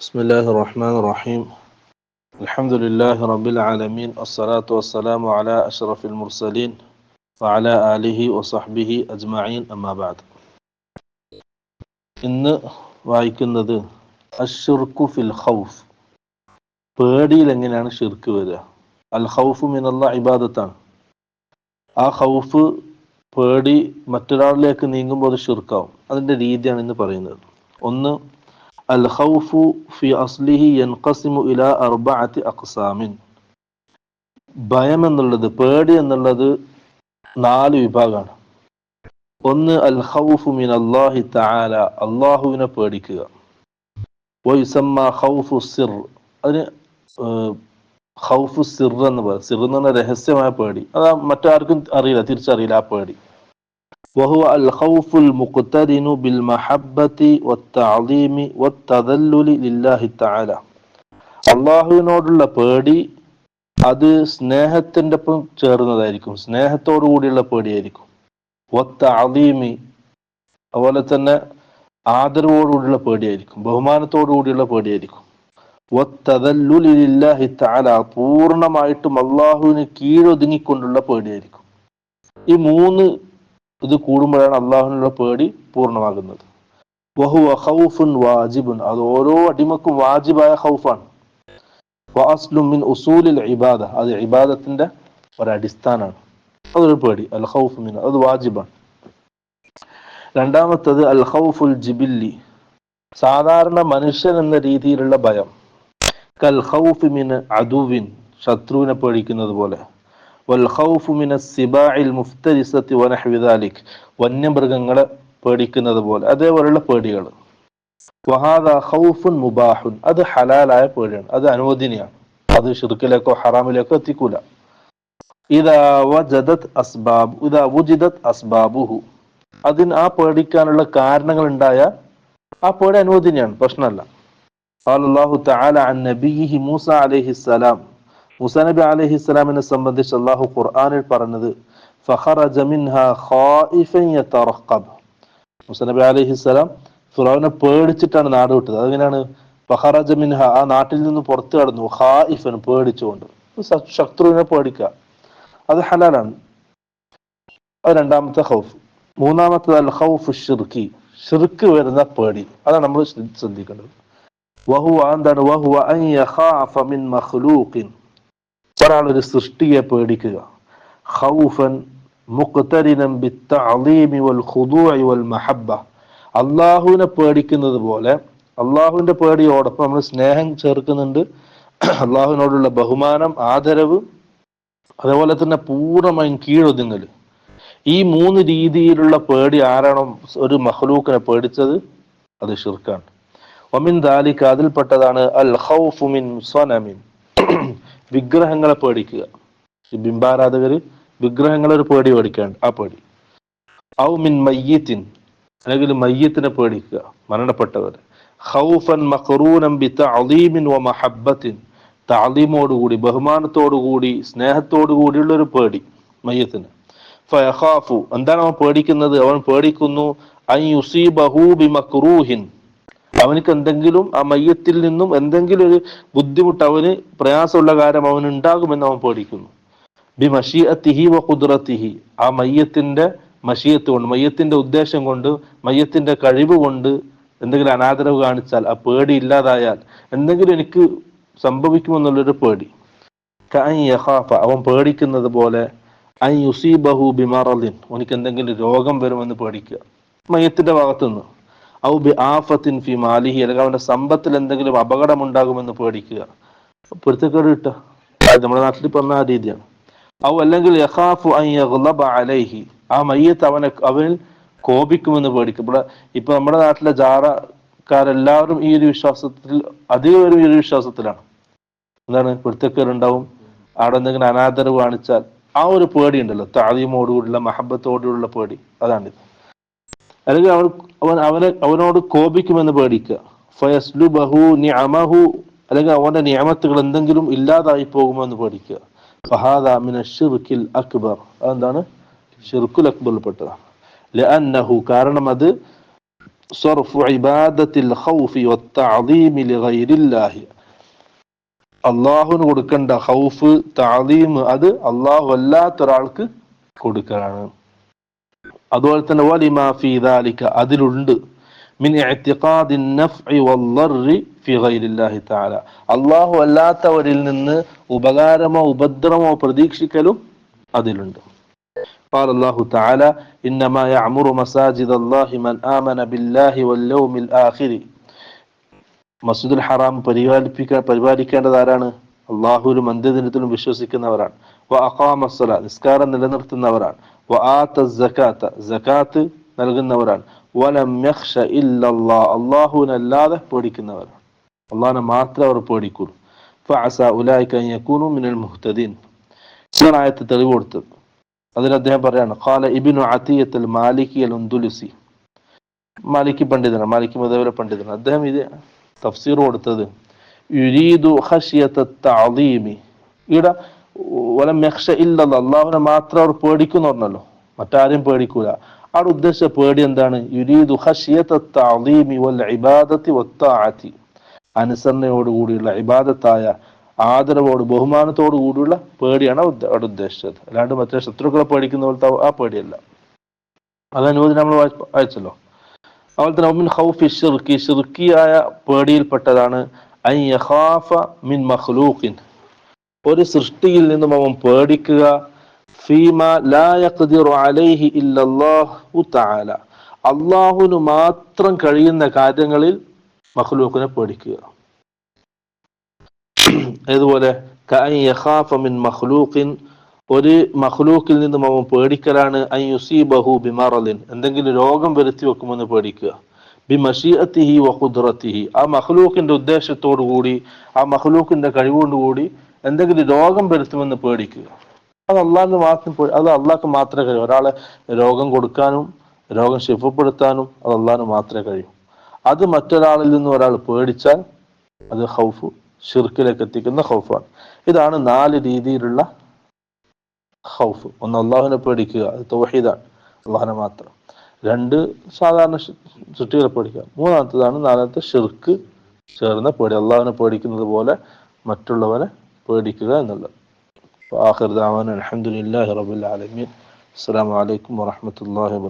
بسم الله الرحمن الرحيم الحمد لله رب العالمين الصلاة والسلام على أشرف المرسلين وعلى آله وصحبه أجمعين أما بعد ഇന്ന് വായിക്കുന്നത് അഷിർക്കു ഫിൽ ഖൗഫ് പേടിയിൽ എങ്ങനെയാണ് ഷിർക്ക് വരിക അൽ ഖൗഫ് മിനല്ല ഇബാദത്താണ് ആ ഖൗഫ് പേടി മറ്റൊരാളിലേക്ക് നീങ്ങുമ്പോൾ അത് ഷിർക്കാവും അതിൻ്റെ രീതിയാണ് ഇന്ന് പറയുന്നത് ഒന്ന് അൽ في ഫി ينقسم إلى أربعة അഖ്സാമിൻ ഭയം എന്നുള്ളത് പേടി എന്നുള്ളത് നാല് വിഭാഗമാണ്. ഒന്ന് അൽ ഖൗഫു മിൻ അല്ലാഹി തആല അള്ളാഹുവിനെ പേടിക്കുക. ഖൗഫു സിർ അതിന് ഖൗഫു സിർ എന്ന് പറയും. സിർ എന്ന് പറഞ്ഞാൽ രഹസ്യമായ പേടി. അത് മറ്റാർക്കും അറിയില്ല തിരിച്ചറിയില്ല ആ പേടി. وهو الخوف المقترن بالمحبة والتعظيم والتذلل لله تعالى അള്ളാഹുവിനോടുള്ള പേടി അത് സ്നേഹത്തിൻ്റെ ഒപ്പം ചേർന്നതായിരിക്കും സ്നേഹത്തോടു കൂടിയുള്ള പേടിയായിരിക്കും ഒത്ത അലീമി അതുപോലെ തന്നെ ആദരവോടുകൂടിയുള്ള പേടിയായിരിക്കും ബഹുമാനത്തോടു കൂടിയുള്ള പേടിയായിരിക്കും ഒത്തതല്ലുലില്ലാഹി താല പൂർണ്ണമായിട്ടും അള്ളാഹുവിന് കീഴൊതുങ്ങിക്കൊണ്ടുള്ള പേടിയായിരിക്കും ഈ മൂന്ന് ഇത് കൂടുമ്പോഴാണ് അള്ളാഹുവിനുള്ള പേടി പൂർണമാകുന്നത്. വഹുവ ഖൗഫുൻ വാജിബുൻ. അത് ഓരോ അടിമക്കും വാജിബായ ഖൗഫാണ്. ഉസൂലിൽ ഇബാദ. അത് ഇബാദത്തിന്റെ ഒരടിസ്ഥാനാണ് അതൊരു പേടി. അൽ ഖൗഫ് മിൻ. അത് വാജിബാണ്. രണ്ടാമത്തത് അൽ ഖൗഫുൽ ജിബില്ലി. സാധാരണ മനുഷ്യൻ എന്ന രീതിയിലുള്ള ഭയം. കൽ ഖൗഫ് മിൻ അദുവിൻ. ശത്രുവിനെ പേടിക്കുന്നത് പോലെ. വൽ ഖൗഫു മിന സിബാഇൽ മുഫ്തരിസത്തി വനഹ്വി ദാലിക് വന്യമൃഗങ്ങളെ പേടിക്കുന്നത് പോലെ അതേപോലെയുള്ള പേടികൾ വഹാദ ഖൗഫുൻ മുബാഹുൻ അത് ഹലാലായ പേടിയാണ് അത് അനുവദനീയാണ് അത് ഷിർക്കിലേക്കോ ഹറാമിലേക്കോ എത്തിക്കൂല ഇതാ വജദത് അസ്ബാബ് ഇതാ വുജിദത് അസ്ബാബുഹു അതിന് ആ പേടിക്കാനുള്ള കാരണങ്ങൾ ഉണ്ടായ ആ പേടി അനുവദനീയാണ് പ്രശ്നമല്ല قال الله تعالى عن نبيه موسى عليه السلام മൂസ നബി അലൈഹി ഇസ്ലാമിനെ സംബന്ധിച്ച് അള്ളാഹു ഖുർആാനിൽ പറഞ്ഞത് മുസാനബി അലൈഹി ഇസ്ലാം പേടിച്ചിട്ടാണ് നാട് വിട്ടത്. അതെങ്ങനെയാണ്? ഫഖറജ മിൻഹ ആ നാട്ടിൽ നിന്ന് പുറത്തു കടന്നു. ഹാഇഫൻ പേടിച്ചുകൊണ്ട്. ശത്രുവിനെ പേടിക്കുക. അത് ഹലാലാണ്. അത് രണ്ടാമത്തെ ഹൗഫ് മൂന്നാമത്തത് അൽ ഹൗഫ് ഷിർക്കി ഷിർക്ക് വരുന്ന പേടി. അതാണ് നമ്മൾ ശ്രദ്ധിക്കേണ്ടത്. വഹുവ എന്താണ്? വഹുവ അൻ യഖാഫ മിൻ മഖ്ലൂഖിൻ. ഒരാൾ ഒരു സൃഷ്ടിയെ പേടിക്കുക. ബിത്തഅലീമി വൽ വൽ മഹബ്ബ അള്ളാഹുവിനെ പേടിക്കുന്നത് പോലെ അള്ളാഹുവിന്റെ പേടിയോടൊപ്പം നമ്മൾ സ്നേഹം ചേർക്കുന്നുണ്ട്. അള്ളാഹുവിനോടുള്ള ബഹുമാനം ആദരവ് അതേപോലെ തന്നെ പൂർണമായും കീഴൊതുങ്ങൽ ഈ മൂന്ന് രീതിയിലുള്ള പേടി ആരാണോ ഒരു മഹ്ലൂക്കിനെ പേടിച്ചത്? അത് ഷിർക്കാണ് ഒമിൻ ദാലിക്ക് അതിൽപ്പെട്ടതാണ് അൽ ഹൗഫുമിൻ സ്വനമിൻ വിഗ്രഹങ്ങളെ പേടിക്കുക. ബിംബാരാധകര് വിഗ്രഹങ്ങളെ ഒരു പേടി പേടിക്കാണ്ട് ആ പേടി. ഔ മിൻ മയ്യത്തിൻ അല്ലെങ്കിൽ മയ്യത്തിനെ പേടിക്കുക മരണപ്പെട്ടവർ ഖൗഫൻ മഖറൂനം ബി തഅലീമിൻ വ മഹബ്ബത്തിൻ. തഅലീമോടുകൂടി ബഹുമാനത്തോടുകൂടി സ്നേഹത്തോടു കൂടിയുള്ള ഒരു പേടി മയ്യത്തിന്. ഫയഖാഫു എന്താണ് അവൻ പേടിക്കുന്നത്? അവൻ പേടിക്കുന്നു അൻ യുസീബഹു ബി മക്റൂഹിൻ അവനക്ക് എന്തെങ്കിലും ആ മയ്യത്തിൽ നിന്നും എന്തെങ്കിലും ഒരു ബുദ്ധിമുട്ട് അവന് പ്രയാസമുള്ള കാര്യം അവന് ഉണ്ടാകുമെന്ന് അവൻ പേടിക്കുന്നു. ബി മഷീഅത്തിഹി വ കുതിറത്തിഹി ആ മയ്യത്തിന്റെ മഷീയത്ത് കൊണ്ട് മയ്യത്തിന്റെ ഉദ്ദേശം കൊണ്ട് മയ്യത്തിന്റെ കഴിവ് കൊണ്ട് എന്തെങ്കിലും അനാദരവ് കാണിച്ചാൽ ആ പേടി ഇല്ലാതായാൽ എന്തെങ്കിലും എനിക്ക് സംഭവിക്കുമെന്നുള്ളൊരു പേടി. അവൻ പേടിക്കുന്നത് പോലെ ഐ യുസീബഹു ബിമറലിൻ അവനിക്ക് എന്തെങ്കിലും രോഗം വരുമെന്ന് പേടിക്കുക. മയത്തിന്റെ ഭാഗത്തുനിന്ന്. ഔ ബി ഫി മാലിഹി അല്ലെങ്കിൽ അവന്റെ സമ്പത്തിൽ എന്തെങ്കിലും അപകടം ഉണ്ടാകുമെന്ന് പേടിക്കുക. പൊരുത്തക്കേട് കിട്ടുക നമ്മുടെ നാട്ടിൽ പറഞ്ഞ ആ രീതിയാണ്. ഔ അല്ലെങ്കിൽ അലൈഹി ആ മയ്യത്ത് അവനെ അവനിൽ കോപിക്കുമെന്ന് പേടിക്കും ഇവിടെ ഇപ്പൊ നമ്മുടെ നാട്ടിലെ ജാറക്കാരെല്ലാവരും ഈ ഒരു വിശ്വാസത്തിൽ അധികം ഈ ഒരു വിശ്വാസത്തിലാണ്. എന്താണ്? പൊരുത്തക്കേട് ഉണ്ടാവും അവിടെ എന്തെങ്കിലും അനാദരവ് കാണിച്ചാൽ ആ ഒരു പേടി ഉണ്ടല്ലോ മഹബത്തോടുകൂടിയുള്ള മഹബത്തോടുള്ള പേടി. അതാണിത്. അല്ലെങ്കിൽ അവൻ അവൻ അവനെ അവനോട് കോപിക്കുമെന്ന് പേടിക്കുക ഫയസ്ലു ബഹു നിഅമഹു അല്ലെങ്കിൽ അവന്റെ നിയമത്തുകൾ എന്തെങ്കിലും ഇല്ലാതായി പോകുമെന്ന് പേടിക്കുക ഫഹാദ മിന ഷിർക്കിൽ അക്ബർ അതെന്താണ് ഷിർക്കുൽ അക്ബറിൽപ്പെട്ടതാണ് ലഅന്നഹു കാരണം അത് صرف عبادة الخوف والتعظيم لغير الله അള്ളാഹുവിന് കൊടുക്കേണ്ട ഹൗഫ് താലീം അത് അള്ളാഹു അല്ലാത്ത ഒരാൾക്ക് കൊടുക്കലാണ് അതുപോലെ തന്നെ വലിമാ ഫീ ദാലിക അതിലുണ്ട് മിൻ ഇഅ്തിഖാദി നഫ്ഇ വല്ലറി ഫി ഗൈരില്ലാഹി തആല അള്ളാഹു അല്ലാത്തവരിൽ നിന്ന് ഉപകാരമോ ഉപദ്രവമോ പ്രതീക്ഷിക്കലും അതിലുണ്ട് قال الله تعالى إنما يعمر مساجد الله من آمن بالله واليوم الآخر മസ്ജിദുൽ ഹറാം പരിപാലിപ്പിക്കാൻ പരിപാലിക്കേണ്ടത് ആരാണ് അള്ളാഹുലും അന്ത്യദിനത്തിലും വിശ്വസിക്കുന്നവരാണ് വ അഖാമസ്സല നിസ്കാരം നിലനിർത്തുന്നവരാണ് വ ആത്ത സക്കാത്ത സക്കാത്ത് നൽകുന്നവരാണ്. വലം യഖ്ഷ ഇല്ലല്ലാ. അള്ളാഹുവിനല്ലാതെ പേടിക്കുന്നവരാണ് അള്ളാഹിനെ മാത്രമേ അവർ പേടിക്കുള്ളൂ. ഫഅസ അൻ യകൂനു മിനൽ മുഹ്തദീൻ. ഇതാണ് ആയത്ത് തെളിവ് കൊടുത്തത്. അതിൽ അദ്ദേഹം പറയാണ് ഖാല ഇബ്നു അതിയത്തുൽ മാലിക്കി അൽ ഉന്ദുലുസി. മാലിക്കി പണ്ഡിതനാണ്. മാലിക്കി മുതവര പണ്ഡിതനാണ്. അദ്ദേഹം ഇത് തഫ്സീർ കൊടുത്തത് യുരീദു ഖശിയത്ത തഅദീമി ഇവിടെ വലം യഖ്ഷ ഇല്ലല്ലോ അള്ളാഹുവിനെ മാത്രം അവർ പേടിക്കുന്നു പറഞ്ഞല്ലോ. മറ്റാരെയും പേടിക്കൂല. അവിടെ ഉദ്ദേശിച്ച പേടി എന്താണ്? യുരീദു അനുസരണയോടുകൂടിയുള്ള ഇബാദത്തായ ആദരവോട് ബഹുമാനത്തോടു കൂടിയുള്ള പേടിയാണ് അവിടെ ഉദ്ദേശിച്ചത്. അല്ലാണ്ട് മറ്റേ ശത്രുക്കളെ പേടിക്കുന്ന പോലത്തെ ആ പേടിയല്ല. അത് അനുവദിച്ച് നമ്മൾ വായിച്ചല്ലോ. അതുപോലെ തന്നെ ഒമിൻ ഹൗഫി ഷിർക്കി ഷിർക്കിയായ പേടിയിൽപ്പെട്ടതാണ് ഐ യഖാഫ മിൻ മഖ്ലൂഖിൻ. ഒരു സൃഷ്ടിയിൽ നിന്നും അവൻ പേടിക്കുക. യഖ്ദിറു അലൈഹി ഇല്ലല്ലാഹു തആല. മാത്രം കഴിയുന്ന കാര്യങ്ങളിൽ മഖ്ലൂഖിനെ പേടിക്കുക. യഖാഫ മിൻ മഖ്ലൂഖിൻ ഒരു മഖ്ലൂക്കിൽ നിന്നും അവൻ പേടിക്കലാണ്. അൻ യുസീബഹു ബിമറലിൻ. എന്തെങ്കിലും രോഗം വരുത്തി വെക്കുമെന്ന് പേടിക്കുക. ബിമഷീഅത്തിഹി വ ഖുദ്റത്തിഹി ആ മഖ്ലൂക്കിന്റെ ഉദ്ദേശത്തോടു കൂടി ആ മഖ്ലൂക്കിന്റെ കഴിവുകൊണ്ടുകൂടി എന്തെങ്കിലും രോഗം വരുത്തുമെന്ന് പേടിക്കുക. അത് അള്ളാഹിന് മാത്രം അത് അള്ളാഹ്ക്ക് മാത്രമേ കഴിയൂ. ഒരാളെ രോഗം കൊടുക്കാനും രോഗം ശിഫപ്പെടുത്താനും അത് അള്ളാഹിന് മാത്രമേ കഴിയൂ. അത് മറ്റൊരാളിൽ നിന്ന് ഒരാൾ പേടിച്ചാൽ അത് ഹൗഫ് ഷിർക്കിലേക്ക് എത്തിക്കുന്ന ഹൗഫാണ് ഇതാണ് നാല് രീതിയിലുള്ള ഹൗഫ് ഒന്ന് അള്ളാഹുവിനെ പേടിക്കുക അത് തൗഹീദാണ്. അള്ളാഹിനെ മാത്രം. രണ്ട് സാധാരണ സൃഷ്ടികളെ പേടിക്കുക. മൂന്നാമത്തതാണ് നാലാമത്തെ ഷിർക്ക് ചേർന്ന പേടി. അള്ളാഹുവിനെ പേടിക്കുന്നത് പോലെ മറ്റുള്ളവരെ പേടിക്കുക എന്നുള്ളത് ആഖിർ ദഅവാന അൽഹംദുലില്ലാഹി റബ്ബിൽ ആലമീൻ അസ്സലാമു അലൈക്കും വറഹ്മത്തുള്ളാഹി വബറകാതുഹു